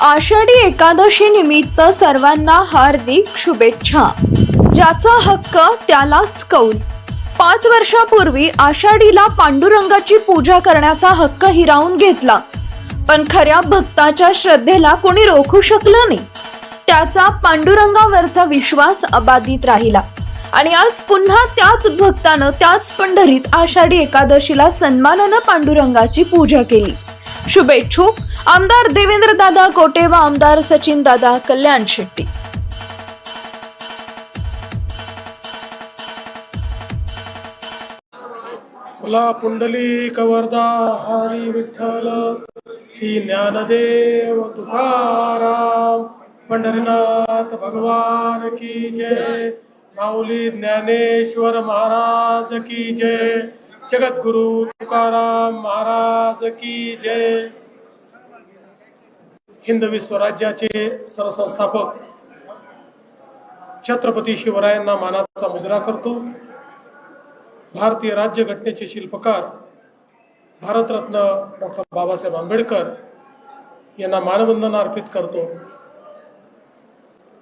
आषाढी एकादशी निमित्त सर्वांना हार्दिक शुभेच्छा. ज्याचा हक्क त्यालाच कौल. पाच वर्षापूर्वी आषाढीला पांडुरंगाची पूजा करण्याचा हक्क हिरावून घेतला. पण खऱ्या भक्ताच्या श्रद्धेला कोणी रोखू शकलं नाही. त्याचा पांडुरंगावरचा विश्वास अबाधित राहिला. आणि आज पुन्हा त्याच भक्तानं त्याच पंढरीत आषाढी एकादशीला सन्मानानं पांडुरंगाची पूजा केली. शुभेच्छुक आमदार देवेंद्र दादा कोटे व आमदार सचिन दादा कल्याण शेट्टी. मला पुंडली कवरदा हरी विठ्ठल श्री ज्ञानदेव तुकाराम पंढरीनाथ भगवान की जय माऊली ज्ञानेश्वर महाराज की जय. जगद्गुरु तुकाराम महाराज की जय. हिंद विश्वराज्याचे सरसंस्थापक छत्रपती शिवरायांना मानाचा मुजरा करतो. भारतीय राज्यघटनेचे शिल्पकार भारतरत्न डॉक्टर बाबासाहेब आंबेडकर यांना मानवंदना अर्पित करतो.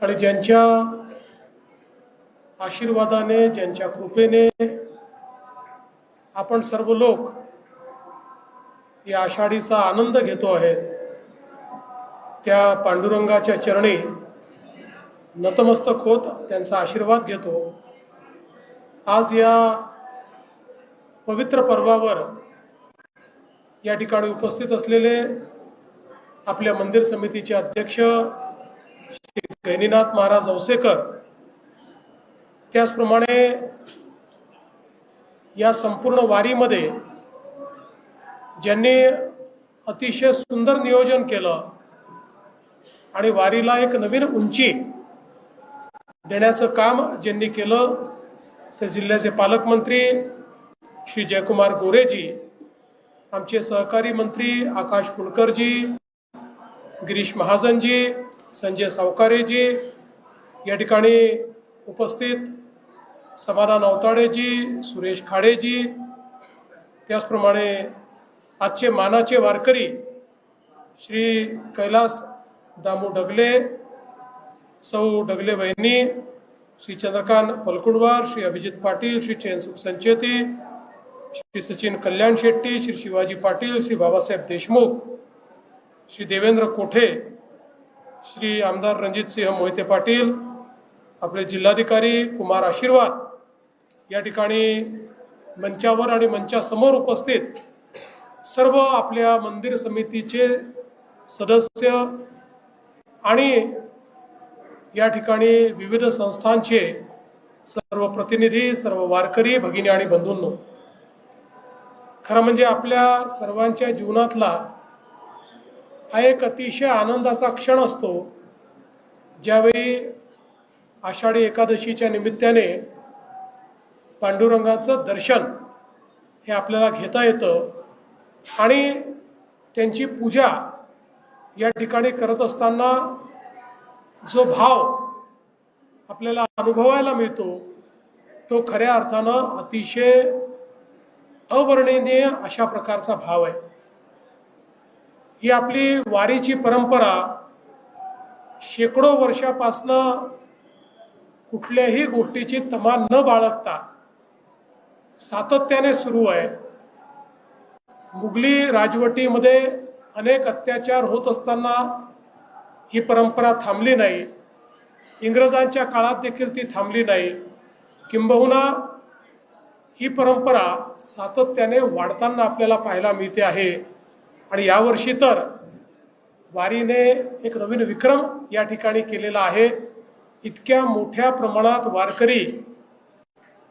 आणि ज्यांच्या आशीर्वादाने ज्यांच्या कृपेने आपण सर्व लोक या आषाढीचा आनंद घेतो आहे. त्या पांडुरंगाच्या चरणी नतमस्तक होत त्यांचा आशीर्वाद घेतो. आज या पवित्र पर्वावर या ठिकाणी उपस्थित असलेले आपल्या मंदिर समितीचे अध्यक्ष श्री गैनीनाथ महाराज औसेकर त्याचप्रमाणे या संपूर्ण वारीमध्ये ज्यांनी अतिशय सुंदर नियोजन केलं आणि वारीला एक नवीन उंची देण्याचं काम ज्यांनी केलं ते जिल्ह्याचे पालकमंत्री श्री जयकुमार गोरेजी आमचे सहकारी मंत्री आकाश फुलकरजी गिरीश महाजनजी संजय सावकारेजी या ठिकाणी उपस्थित समाधान अवताडेजी सुरेश खाडेजी त्याचप्रमाणे आजचे मानाचे वारकरी श्री कैलास दामू डगले सौ डगले वहिनी श्री चंद्रकांत पलकुंडवार श्री अभिजित पाटील श्री चैनसुख संचेती श्री सचिन कल्याण शेट्टी श्री शिवाजी पाटील श्री बाबासाहेब देशमुख श्री देवेंद्र कोठे श्री आमदार रणजितसिंह मोहिते पाटील आपले जिल्हाधिकारी कुमार आशीर्वाद या ठिकाणी मंचावर आणि मंचासमोर उपस्थित सर्व आपल्या मंदिर समितीचे सदस्य आणि या ठिकाणी विविध संस्थांचे सर्व प्रतिनिधी सर्व वारकरी भगिनी आणि बंधूंनो खरं म्हणजे आपल्या सर्वांच्या जीवनातला हा एक अतिशय आनंदाचा क्षण असतो. ज्यावेळी आषाढी एकादशीच्या निमित्ताने पांडुरंगाचं दर्शन हे आपल्याला घेता येतं आणि त्यांची पूजा या ठिकाणी करत असताना जो भाव आपल्याला अनुभवायला मिळतो तो खऱ्या अर्थानं अतिशय अवर्णनीय अशा प्रकारचा भाव आहे. ही आपली वारीची परंपरा शेकडो वर्षापासनं कुठल्याही गोष्टीची तमा न बाळगता सातत्याने सुरू आहे. मुघली राजवटीमध्ये अनेक अत्याचार होत असताना ही परंपरा थांबली नाही. इंग्रजांच्या काळात देखील ती थांबली नाही. किंबहुना ही परंपरा सातत्याने वाढताना आपल्याला पाहायला मिळते आहे. आणि यावर्षी तर वारीने एक नवीन विक्रम या ठिकाणी केलेला आहे. इतक्या मोठ्या प्रमाणात वारकरी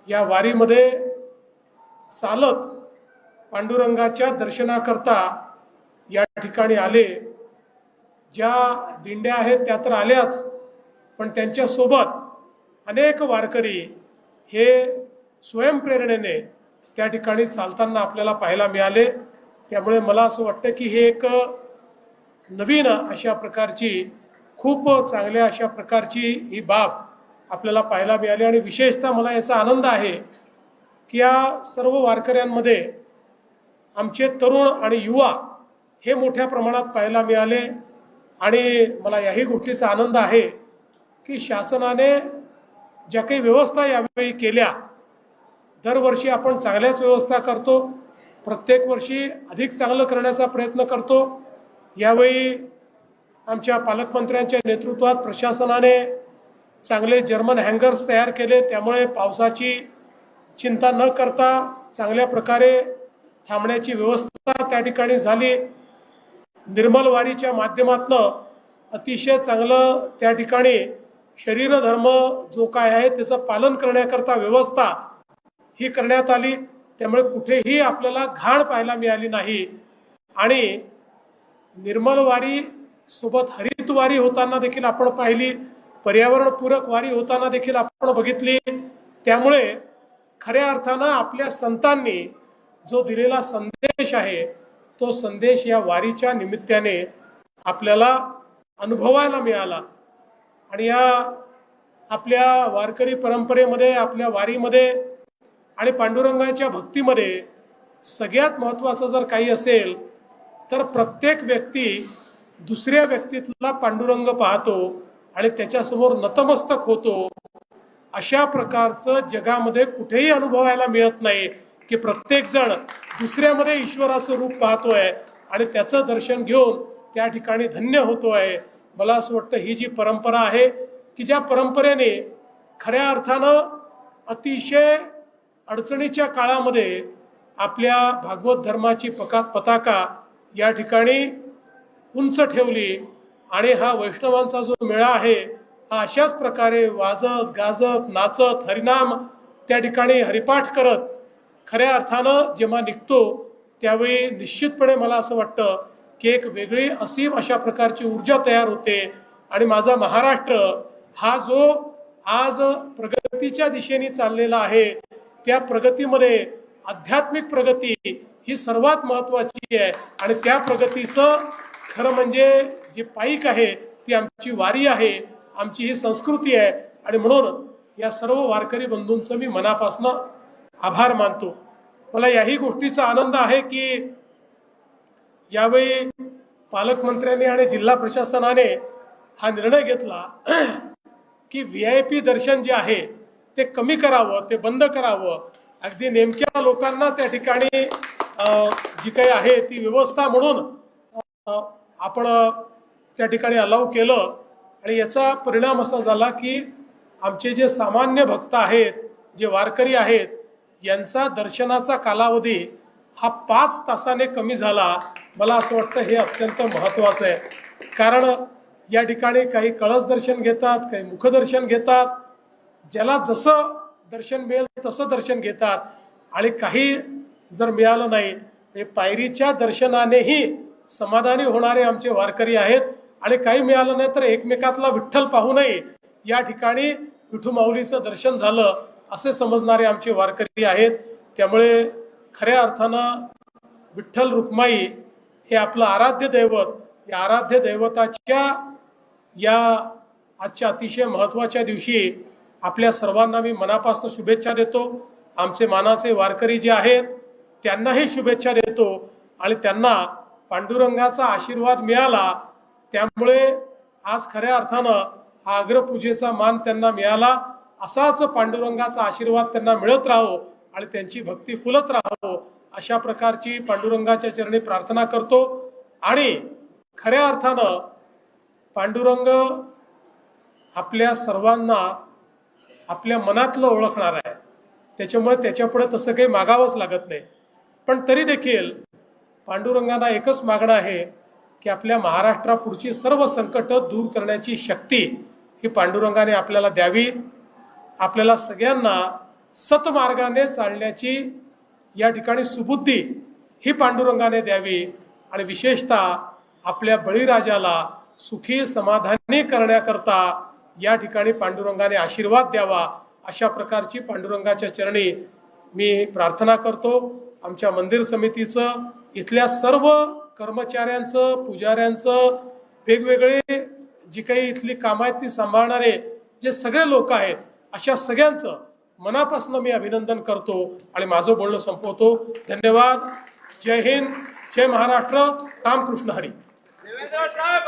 या वारीमध्ये चालत पांडुरंगाच्या दर्शनाकरता या ठिकाणी आले. ज्या दिंड्या आहेत त्या तर आल्याच पण त्यांच्यासोबत अनेक वारकरी हे स्वयंप्रेरणेने त्या ठिकाणी चालताना आपल्याला पाहायला मिळाले. त्यामुळे मला असं वाटतं की हे एक नवीन अशा प्रकारची खूप चांगल्या अशा प्रकारची ही बाब आपल्याला पाहायला मिळाली. आणि विशेषतः मला याचा आनंद आहे की या सर्व वारकऱ्यांमध्ये आमचे तरुण आणि युवा हे मोठ्या प्रमाणात पाहायला मिळाले. आणि मला याही गोष्टीचा आनंद आहे की शासनाने ज्या काही व्यवस्था यावेळी केल्या दरवर्षी आपण चांगल्याच व्यवस्था करतो प्रत्येक वर्षी अधिक चांगलं करण्याचा प्रयत्न करतो. यावेळी आमच्या पालकमंत्र्यांच्या नेतृत्वात प्रशासनाने चांगले जर्मन हँगर्स तयार केले. त्यामुळे पावसाची चिंता न करता चांगल्या प्रकारे थांबण्याची व्यवस्था त्या ठिकाणी झाली. निर्मल वारीच्या माध्यमातनं अतिशय चांगलं त्या ठिकाणी शरीरधर्म जो काय आहे त्याचं पालन करण्याकरता व्यवस्था ही करण्यात आली. त्यामुळे कुठेही आपल्याला घाण पाहायला मिळाली नाही. आणि निर्मल वारी सोबत हरित वारी होताना देखील आपण पाहिली. पर्यावरणपूरक वारी होताना देखील आपण बघितली. त्यामुळे खऱ्या अर्थानं आपल्या संतांनी जो दिलेला संदेश आहे तो संदेश या वारीच्या निमित्ताने आपल्याला अनुभवायला मिळाला. आणि या आपल्या वारकरी परंपरेमध्ये आपल्या वारीमध्ये आणि पांडुरंगाच्या भक्तीमध्ये सगळ्यात महत्त्वाचं जर काही असेल तर प्रत्येक व्यक्ती दुसऱ्या व्यक्तीतला पांडुरंग पाहतो आणि त्याच्यासमोर नतमस्तक होतो. अशा प्रकारचं जगामध्ये कुठेही अनुभवायला मिळत नाही की प्रत्येक जण दुसऱ्यामध्ये ईश्वराचं रूप पाहतोय आणि त्याचं दर्शन घेऊन त्या ठिकाणी धन्य होतो आहे मला असं वाटतं ही जी परंपरा आहे की ज्या परंपरेने खऱ्या अर्थानं अतिशय अडचणीच्या काळामध्ये आपल्या भागवत धर्माची पका पताका या ठिकाणी उंच ठेवली आणि हा वैष्णवांचा जो मेळा आहे अशाच प्रकारे वाजत गाजत नाचत हरिनाम त्या ठिकाणी हरिपाठ करत खऱ्या अर्थानं जेव्हा निघतो त्यावेळी निश्चितपणे मला असं वाटतं की एक वेगळी असीम अशा प्रकारची ऊर्जा तयार होते. आणि माझा महाराष्ट्र हा जो आज प्रगतीच्या दिशेने चाललेला आहे त्या प्रगतीमध्ये आध्यात्मिक प्रगती ही सर्वात महत्वाची आहे. आणि त्या प्रगतीचं खरं म्हणजे जे पाईक आहे ती आमची वारी आहे. आमची ही संस्कृती आहे. आणि म्हणून या सर्व वारकरी बंधूंचं मी मनापासून आभार मानतो. मला याही गोष्टीचा आनंद आहे की यावेळी पालकमंत्र्यांनी आणि जिल्हा प्रशासनाने हा निर्णय घेतला की व्ही आय पी दर्शन जे आहे ते कमी करावं ते बंद करावं. अगदी नेमक्या लोकांना त्या ठिकाणी जी काही आहे ती व्यवस्था म्हणून आपण त्या ठिकाणी अलाव केलं. आणि याचा परिणाम असा झाला की आमचे जे सामान्य भक्त आहेत जे वारकरी आहेत यांचा दर्शनाचा कालावधी हा पाच तासाने कमी झाला. मला असं वाटतं हे अत्यंत महत्त्वाचं आहे. कारण या ठिकाणी काही कळस दर्शन घेतात काही मुखदर्शन घेतात. ज्याला जसं दर्शन मिळेल तसं दर्शन घेतात. आणि काही जर मिळालं नाही पायरीच्या दर्शनानेही समाधानी होणारे आमचे वारकरी आहेत. आणि काही मिळालं नाही तर एकमेकातला विठ्ठल पाहू नये. या ठिकाणी विठू माऊलीचं दर्शन झालं असे समजणारे आमचे वारकरी आहेत. त्यामुळे खऱ्या अर्थानं विठ्ठल रुक्माई हे आपलं आराध्य दैवत या आराध्य दैवताच्या या आजच्या अतिशय महत्त्वाच्या दिवशी आपल्या सर्वांना मी मनापासून शुभेच्छा देतो. आमचे मानाचे वारकरी जे आहेत त्यांनाही शुभेच्छा देतो. आणि त्यांना पांडुरंगाचा आशीर्वाद मिळाला त्यामुळे आज खऱ्या अर्थानं हा अग्रपूजेचा मान त्यांना मिळाला. असाच पांडुरंगाचा आशीर्वाद त्यांना मिळत राहो आणि त्यांची भक्ती फुलत राहो अशा प्रकारची पांडुरंगाच्या चरणी प्रार्थना करतो. आणि खऱ्या अर्थानं पांडुरंग आपल्या सर्वांना आपल्या मनातलं ओळखणार आहे. त्याच्यामुळे त्याच्यापुढे तसं काही मागावंच लागत नाही. पण तरी देखील पांडुरंगांना एकच मागणं आहे की आपल्या महाराष्ट्रापुढची सर्व संकट दूर करण्याची शक्ती ही पांडुरंगाने आपल्याला द्यावी. आपल्याला सगळ्यांना सतमार्गाने चालण्याची या ठिकाणी सुबुद्धी ही पांडुरंगाने द्यावी आणि विशेषतः आपल्या बळीराजाला सुखी समाधानी करण्याकरता या ठिकाणी पांडुरंगाने आशीर्वाद द्यावा अशा प्रकारची पांडुरंगाच्या चरणी मी प्रार्थना करतो. आमच्या मंदिर समितीचं इथल्या सर्व कर्मचाऱ्यांचं पुजाऱ्यांचं वेगवेगळे जी काही इथली कामं आहेत ती सांभाळणारे जे सगळे लोक आहेत अशा सगळ्यांचं मनापासून मी अभिनंदन करतो आणि माझं बोलणं संपवतो. धन्यवाद. जय हिंद. जय महाराष्ट्र. रामकृष्ण हरी. देवेंद्र साहेब